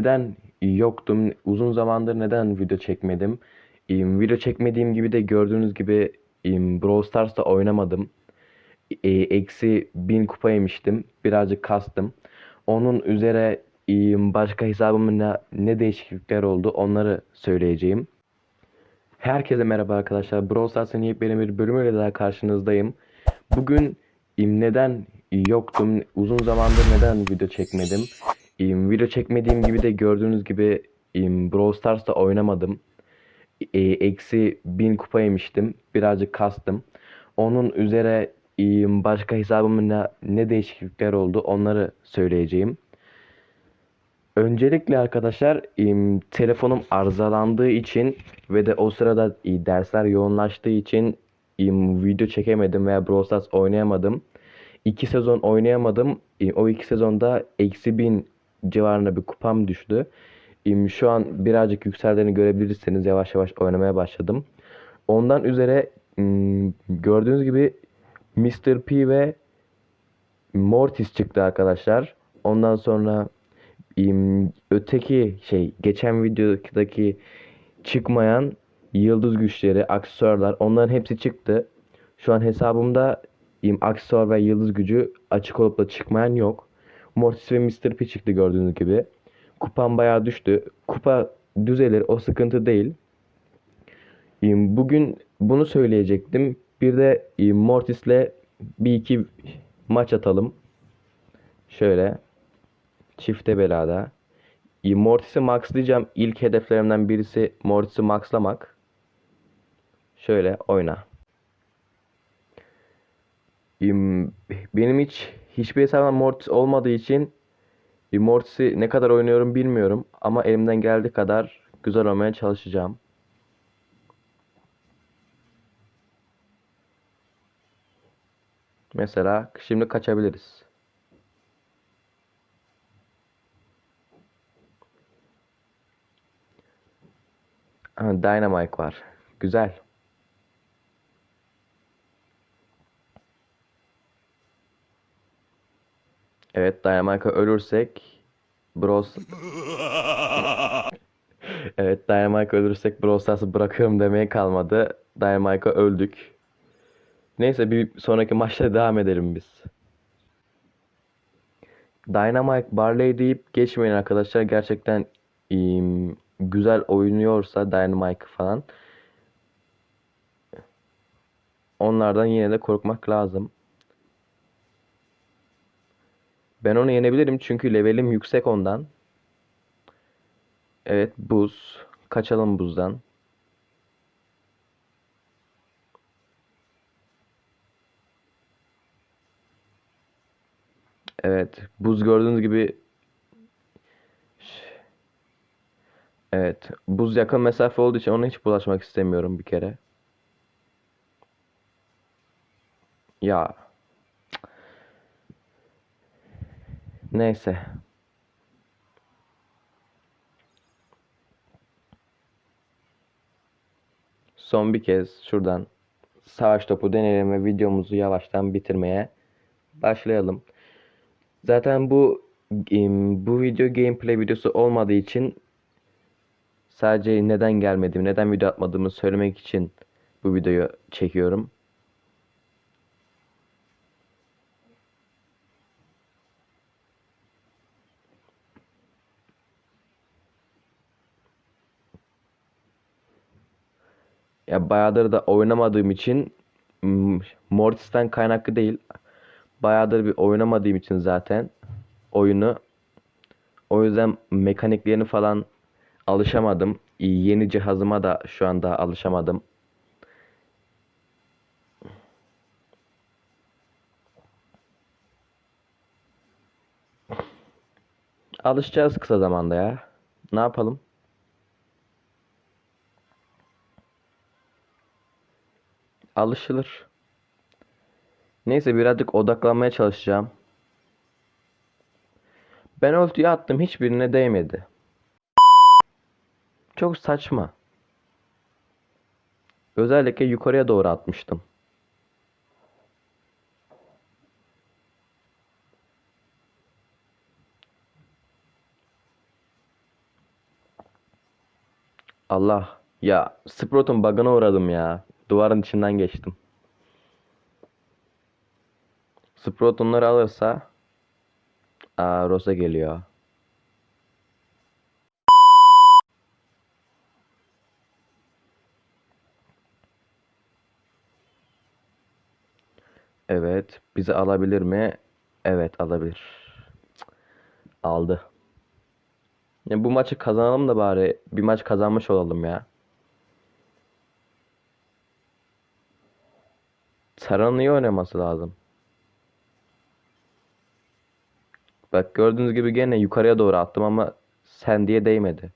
Neden yoktum? Uzun zamandır neden video çekmedim? Video çekmediğim gibi de gördüğünüz gibi Brawl Stars'ta oynamadım. E, Eksi 1000 kupa yemiştim. Birazcık kastım. Onun üzere başka hesabımın ne, değişiklikler oldu onları söyleyeceğim. Herkese merhaba arkadaşlar. Brawl Stars'ın yepyeni bir bölümüyle daha karşınızdayım. Bugün neden yoktum? Uzun zamandır neden video çekmedim? Video çekmediğim gibi de gördüğünüz gibi Brawl Stars'ta oynamadım. E, Eksi 1000 kupa yemiştim. Birazcık kastım. Onun üzere başka hesabımın ne, değişiklikler oldu onları söyleyeceğim. Öncelikle arkadaşlar telefonum arızalandığı için ve de o sırada dersler yoğunlaştığı için video çekemedim veya Brawl Stars oynayamadım. İki sezon oynayamadım. O iki sezonda eksi bin civarında bir kupam düştü. Şu an birazcık yükseldiğini görebilirsiniz. Yavaş yavaş oynamaya başladım. Ondan üzere gördüğünüz gibi Mr. P ve Mortis çıktı arkadaşlar. Ondan sonra öteki şey geçen videodaki çıkmayan yıldız güçleri, aksesuarlar onların hepsi çıktı. Şu an hesabımda aksesuar ve yıldız gücü açık olup da çıkmayan yok. Mortis ve Mr. P çıktı gördüğünüz gibi. Kupam bayağı düştü. Kupa düzelir o sıkıntı değil. Bugün bunu söyleyecektim. Bir de Mortis'le bir iki maç atalım. Şöyle. Çifte belada. Mortis'i maxlayacağım. İlk hedeflerimden birisi Mortis'i maxlamak. Şöyle oyna. Benim hiç hiçbir hesabımda Mortis olmadığı için Mortis'i ne kadar oynuyorum bilmiyorum. Ama elimden geldiği kadar güzel olmaya çalışacağım. Mesela şimdi kaçabiliriz. Dynamite var. Güzel. Evet Dynamite'a ölürsek Bros Evet Dynamite ölürsek Brawl Stars'ı bırakıyorum demeye kalmadı. Dynamite'a öldük. Neyse bir sonraki maçta devam edelim biz. Dynamite Barley deyip geçmeyin arkadaşlar. Gerçekten im, güzel oynuyorsa Dynamite falan onlardan yine de korkmak lazım. Ben onu yenebilirim çünkü levelim yüksek ondan. Evet buz. Kaçalım buzdan. Evet buz gördüğünüz gibi Evet buz yakın mesafe olduğu için ona hiç bulaşmak istemiyorum bir kere. Ya. Neyse. Son bir kez şuradan savaş topu deneyelim ve videomuzu yavaştan bitirmeye başlayalım. Zaten bu bu video gameplay videosu olmadığı için sadece neden gelmediğimi, neden video atmadığımı söylemek için bu videoyu çekiyorum. Ya bayağıdır da oynamadığım için Mortis'ten kaynaklı değil. Bayağıdır bir oynamadığım için zaten oyunu. O yüzden mekaniklerini falan alışamadım. Yeni cihazıma da şu anda alışamadım. Alışacağız kısa zamanda ya. Ne yapalım? Alışılır. Neyse birazcık odaklanmaya çalışacağım. Ben ultiyi attım hiçbirine değmedi. Çok saçma. Özellikle yukarıya doğru atmıştım. Allah. Ya Sprout'un bug'ına uğradım ya. Duvarın içinden geçtim. Sprout onları alırsa Aa Rosa geliyor. Evet. Bizi alabilir mi? Evet alabilir. Aldı. Ya bu maçı kazanalım da bari bir maç kazanmış olalım ya. Sarı'nın iyi oynaması lazım. Bak gördüğünüz gibi gene yukarıya doğru attım ama sen diye değmedi.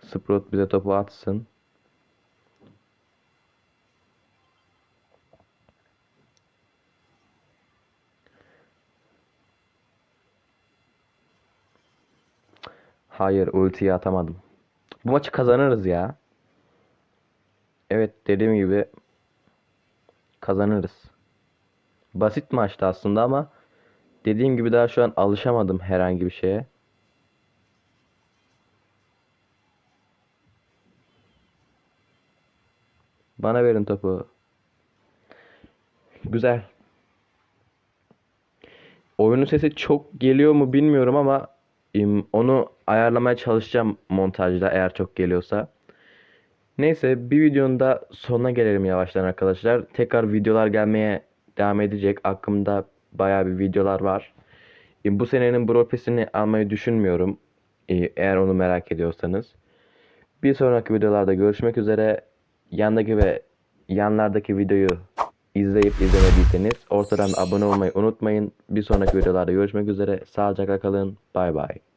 Sprout bize topu atsın. Hayır ultiyi atamadım. Bu maçı kazanırız ya. Evet dediğim gibi kazanırız. Basit maçtı aslında ama dediğim gibi daha şu an alışamadım herhangi bir şeye. Bana verin topu. Güzel. Oyunun sesi çok geliyor mu bilmiyorum ama onu ayarlamaya çalışacağım montajda eğer çok geliyorsa. Neyse bir videonun da sonuna gelelim yavaştan arkadaşlar. Tekrar videolar gelmeye devam edecek. Aklımda bayağı bir videolar var. Bu senenin Pass'ini almayı düşünmüyorum. Eğer onu merak ediyorsanız. Bir sonraki videolarda görüşmek üzere. Yandaki ve yanlardaki videoyu izleyip izlemediyseniz ortadan abone olmayı unutmayın. Bir sonraki videolarda görüşmek üzere. Sağlıcakla kalın. Bay bay.